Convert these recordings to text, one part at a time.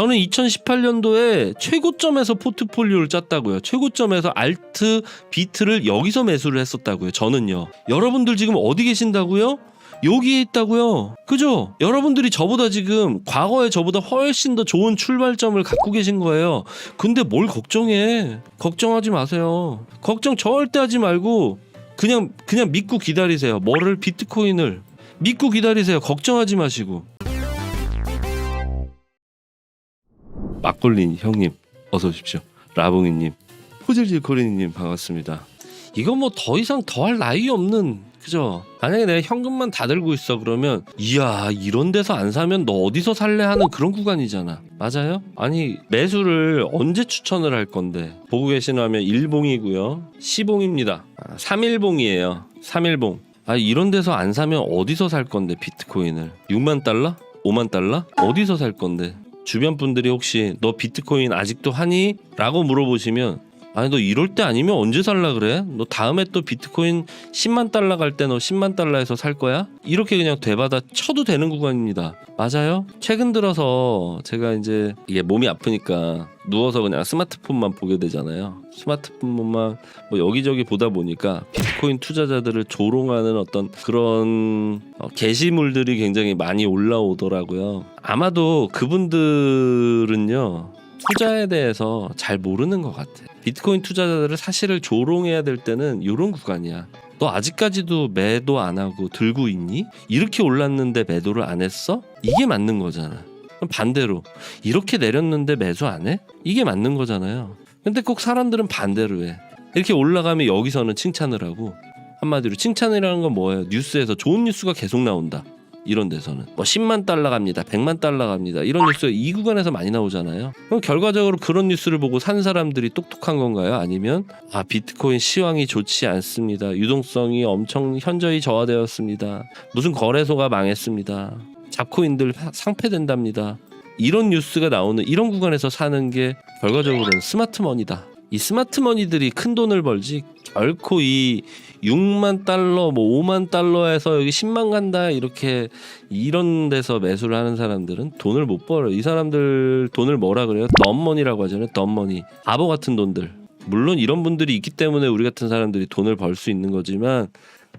저는 2018년도에 최고점에서 포트폴리오를 짰다고요. 최고점에서 알트, 비트를 여기서 매수를 했었다고요. 저는요. 여러분들 지금 어디 계신다고요? 여기에 있다고요. 그죠? 여러분들이 저보다 지금 과거에 저보다 훨씬 더 좋은 출발점을 갖고 계신 거예요. 근데 뭘 걱정해? 걱정하지 마세요. 걱정 절대 하지 말고 그냥 그냥 믿고 기다리세요. 뭐를 비트코인을 믿고 기다리세요. 걱정하지 마시고. 막걸리 형님 어서 오십시오. 라봉이님, 호질질 코리님 반갑습니다. 이거 뭐 더 이상 더할 나위 없는 그죠? 만약에 내가 현금만 다 들고 있어 그러면 이야 이런 데서 안 사면 너 어디서 살래 하는 그런 구간이잖아. 맞아요? 아니 매수를 언제 추천을 할 건데 보고 계시나면 일봉이고요. 시봉입니다. 아, 3일봉이에요. 3일봉. 아 이런 데서 안 사면 어디서 살 건데 비트코인을 6만 달러? 5만 달러? 어디서 살 건데? 주변 분들이 혹시 너 비트코인 아직도 하니? 라고 물어보시면 아니 너 이럴 때 아니면 언제 살라 그래? 너 다음에 또 비트코인 10만 달러 갈 때 너 10만 달러에서 살 거야? 이렇게 그냥 되받아 쳐도 되는 구간입니다. 맞아요? 최근 들어서 제가 이제 이게 몸이 아프니까 누워서 그냥 스마트폰만 보게 되잖아요. 스마트폰만 뭐 여기저기 보다 보니까 비트코인 투자자들을 조롱하는 어떤 그런 어, 게시물들이 굉장히 많이 올라오더라고요. 아마도 그분들은요. 투자에 대해서 잘 모르는 것 같아. 비트코인 투자자들을 사실을 조롱해야 될 때는 이런 구간이야. 너 아직까지도 매도 안 하고 들고 있니? 이렇게 올랐는데 매도를 안 했어? 이게 맞는 거잖아. 그럼 반대로 이렇게 내렸는데 매수 안 해? 이게 맞는 거잖아요. 근데 꼭 사람들은 반대로 해. 이렇게 올라가면 여기서는 칭찬을 하고 한마디로 칭찬이라는 건 뭐예요? 뉴스에서 좋은 뉴스가 계속 나온다. 이런 데서는 뭐 10만 달러 갑니다. 100만 달러 갑니다. 이런 뉴스가 이 구간에서 많이 나오잖아요. 그럼 결과적으로 그런 뉴스를 보고 산 사람들이 똑똑한 건가요? 아니면 아 비트코인 시황이 좋지 않습니다. 유동성이 엄청 현저히 저하되었습니다. 무슨 거래소가 망했습니다. 잡코인들 상폐된답니다. 이런 뉴스가 나오는 이런 구간에서 사는 게 결과적으로는 스마트머니다. 이 스마트머니들이 큰 돈을 벌지 결코 이 6만 달러 뭐 5만 달러에서 여기 10만 간다 이렇게 이런 데서 매수를 하는 사람들은 돈을 못 벌어요. 이 사람들 돈을 뭐라 그래요? 덤머니라고 하잖아요. 덤머니. 바보 같은 돈들. 물론 이런 분들이 있기 때문에 우리 같은 사람들이 돈을 벌 수 있는 거지만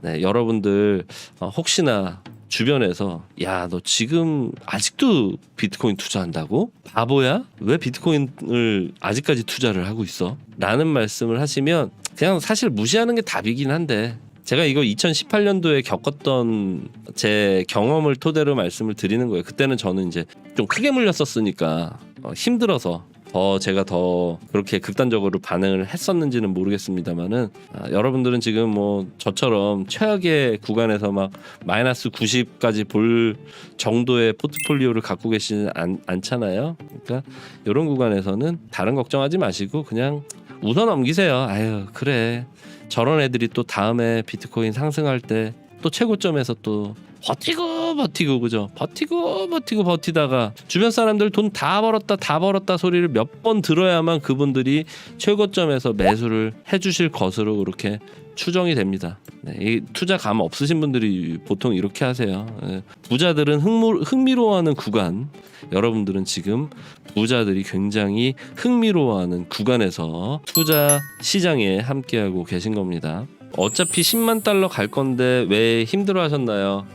네, 여러분들 어, 혹시나 주변에서 야 너 지금 아직도 비트코인 투자한다고? 바보야? 왜 비트코인을 아직까지 투자를 하고 있어? 라는 말씀을 하시면 그냥 사실 무시하는 게 답이긴 한데 제가 이거 2018년도에 겪었던 제 경험을 토대로 말씀을 드리는 거예요. 그때는 저는 이제 좀 크게 물렸었으니까 어, 힘들어서 더 제가 더 그렇게 극단적으로 반응을 했었는지는 모르겠습니다만은 아, 여러분들은 지금 뭐 저처럼 최악의 구간에서 막 마이너스 90까지 볼 정도의 포트폴리오를 갖고 계시는 않, 않잖아요. 그러니까 이런 구간에서는 다른 걱정하지 마시고 그냥 웃어 넘기세요. 아유 그래 저런 애들이 또 다음에 비트코인 상승할 때 또 최고점에서 또 버티고 버티고 그죠 버티고 버티고 버티다가 주변 사람들 돈 다 벌었다 다 벌었다 소리를 몇 번 들어야만 그분들이 최고점에서 매수를 해주실 것으로 그렇게 추정이 됩니다. 네, 이 투자 감 없으신 분들이 보통 이렇게 하세요. 예, 부자들은 흥미, 흥미로워하는 구간, 여러분들은 지금 부자들이 굉장히 흥미로워하는 구간에서 투자 시장에 함께하고 계신 겁니다. 어차피 10만 달러 갈 건데 왜 힘들어 하셨나요?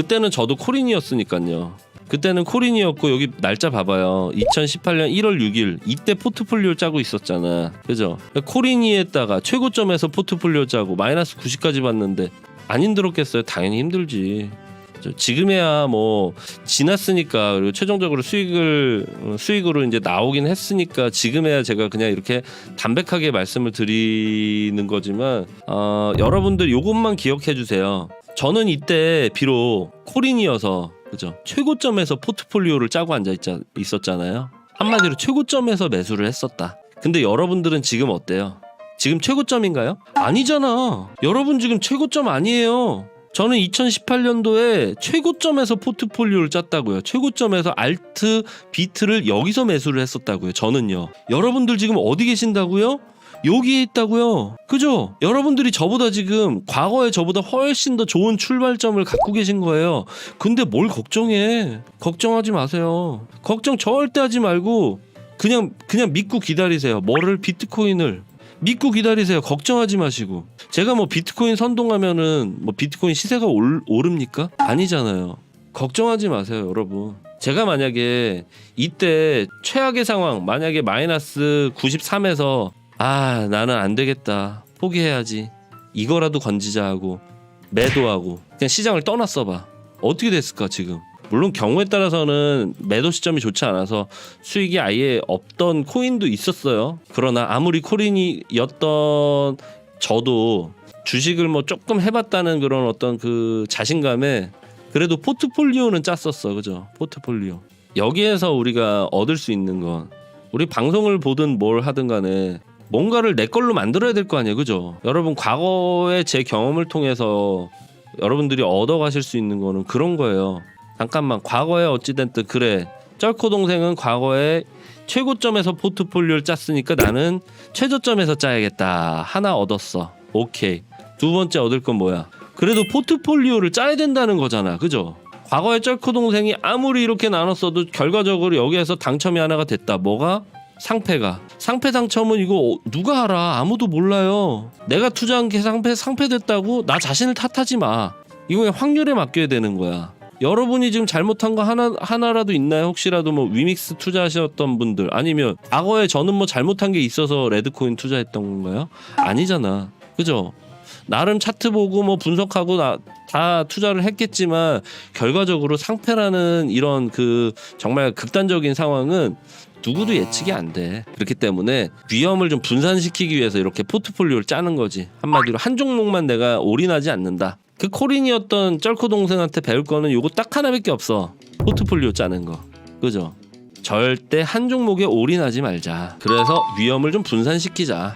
그때는 저도 코린이었으니까요. 그때는 코린이었고 여기 날짜 봐봐요. 2018년 1월 6일 이때 포트폴리오 짜고 있었잖아. 그죠? 코린이에다가 최고점에서 포트폴리오 짜고 마이너스 90까지 봤는데 안 힘들었겠어요? 당연히 힘들지. 지금에야 뭐 지났으니까 그리고 최종적으로 수익을 어, 수익으로 이제 나오긴 했으니까 지금에야 제가 그냥 이렇게 담백하게 말씀을 드리는 거지만 어, 여러분들 요것만 기억해 주세요. 저는 이때 비록 코린이어서 그죠 최고점에서 포트폴리오를 짜고 앉아 있었잖아요. 한마디로 최고점에서 매수를 했었다. 근데 여러분들은 지금 어때요? 지금 최고점인가요? 아니잖아. 여러분 지금 최고점 아니에요. 저는 2018년도에 최고점에서 포트폴리오를 짰다고요. 최고점에서 알트, 비트를 여기서 매수를 했었다고요. 저는요. 여러분들 지금 어디 계신다고요? 여기에 있다고요. 그죠? 여러분들이 저보다 지금 과거에 저보다 훨씬 더 좋은 출발점을 갖고 계신 거예요. 근데 뭘 걱정해? 걱정하지 마세요. 걱정 절대 하지 말고 그냥 그냥 믿고 기다리세요. 뭐를 비트코인을 믿고 기다리세요. 걱정하지 마시고. 제가 뭐 비트코인 선동하면은 뭐 비트코인 시세가 올, 오릅니까? 아니잖아요. 걱정하지 마세요, 여러분. 제가 만약에 이때 최악의 상황, 만약에 마이너스 93에서 아, 나는 안 되겠다. 포기해야지. 이거라도 건지자 하고 매도하고 그냥 시장을 떠났어 봐. 어떻게 됐을까, 지금? 물론 경우에 따라서는 매도 시점이 좋지 않아서 수익이 아예 없던 코인도 있었어요. 그러나 아무리 코인이었던 저도 주식을 뭐 조금 해봤다는 그런 어떤 그 자신감에 그래도 포트폴리오는 짰었어, 그죠? 포트폴리오. 여기에서 우리가 얻을 수 있는 건 우리 방송을 보든 뭘 하든 간에 뭔가를 내 걸로 만들어야 될 거 아니에요, 그죠? 여러분 과거의 제 경험을 통해서 여러분들이 얻어 가실 수 있는 거는 그런 거예요. 잠깐만 과거에 어찌됐든 그래. 쩔코 동생은 과거에 최고점에서 포트폴리오를 짰으니까 나는 최저점에서 짜야겠다. 하나 얻었어. 오케이. 두 번째 얻을 건 뭐야? 그래도 포트폴리오를 짜야 된다는 거잖아. 그죠? 과거에 쩔코 동생이 아무리 이렇게 나눴어도 결과적으로 여기에서 당첨이 하나가 됐다. 뭐가? 상패가. 상패 당첨은 이거 어- 누가 알아? 아무도 몰라요. 내가 투자한 게 상패 상패 됐다고? 나 자신을 탓하지 마. 이거 그냥 확률에 맡겨야 되는 거야 여러분이 지금 잘못한 거 하나 하나라도 있나요? 혹시라도 뭐 위믹스 투자하셨던 분들 아니면 과거에 저는 뭐 잘못한 게 있어서 레드코인 투자했던 건가요? 아니잖아. 그죠? 나름 차트 보고 뭐 분석하고 나, 다 투자를 했겠지만 결과적으로 상패라는 이런 그 정말 극단적인 상황은 누구도 예측이 안 돼. 그렇기 때문에 위험을 좀 분산시키기 위해서 이렇게 포트폴리오를 짜는 거지. 한마디로 한 종목만 내가 올인하지 않는다. 그 코린이었던 쩔코 동생한테 배울 거는 요거 딱 하나밖에 없어. 포트폴리오 짜는 거. 그죠? 절대 한 종목에 올인하지 말자. 그래서 위험을 좀 분산시키자.